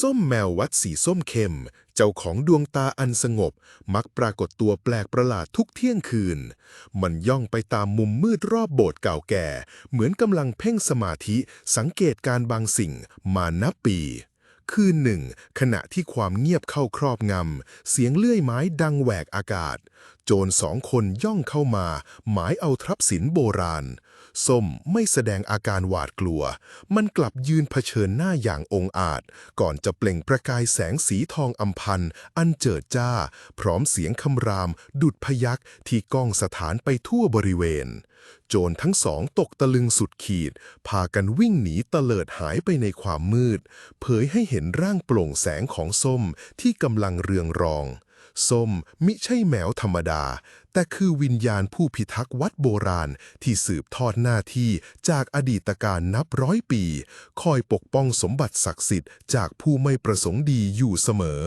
ส้มแมววัดสีส้มเข้ม เจ้าของดวงตาอันสงบ มักปรากฏตัวแปลกประหลาดทุกเที่ยงคืน มันย่องไปตามมุมมืดรอบโบสถ์เก่าแก่ เหมือนกำลังเพ่งสมาธิสังเกตการบางสิ่งมานับปี คืนหนึ่ง ขณะที่ความเงียบเข้าครอบงำ เสียงเลื่อยไม้ดังแหวกอากาศ โจรสองคนย่องเข้ามา หมายเอาทรัพย์สินโบราณ ส้มไม่แสดงอาการหวาดกลัว มันกลับยืนเผชิญหน้าอย่างองอาจ ก่อนจะเปล่งประกายแสงสีทองอำพันอันเจิดจ้า พร้อมเสียงคำราม ดุดพยักที่ก้องสถานไปทั่วบริเวณ โจรทั้งสองตกตะลึงสุดขีด พากันวิ่งหนีเตลิดหายไปในความมืด เผยให้เห็นร่างโปร่งแสงของส้มที่กำลังเรืองรอง ส้มมิใช่แมวธรรมดา แต่คือวิญญาณผู้พิทักษ์วัดโบราณที่สืบทอดหน้าที่จากอดีตการนับร้อยปี คอยปกป้องสมบัติศักดิ์สิทธิ์จากผู้ไม่ประสงค์ดีอยู่เสมอ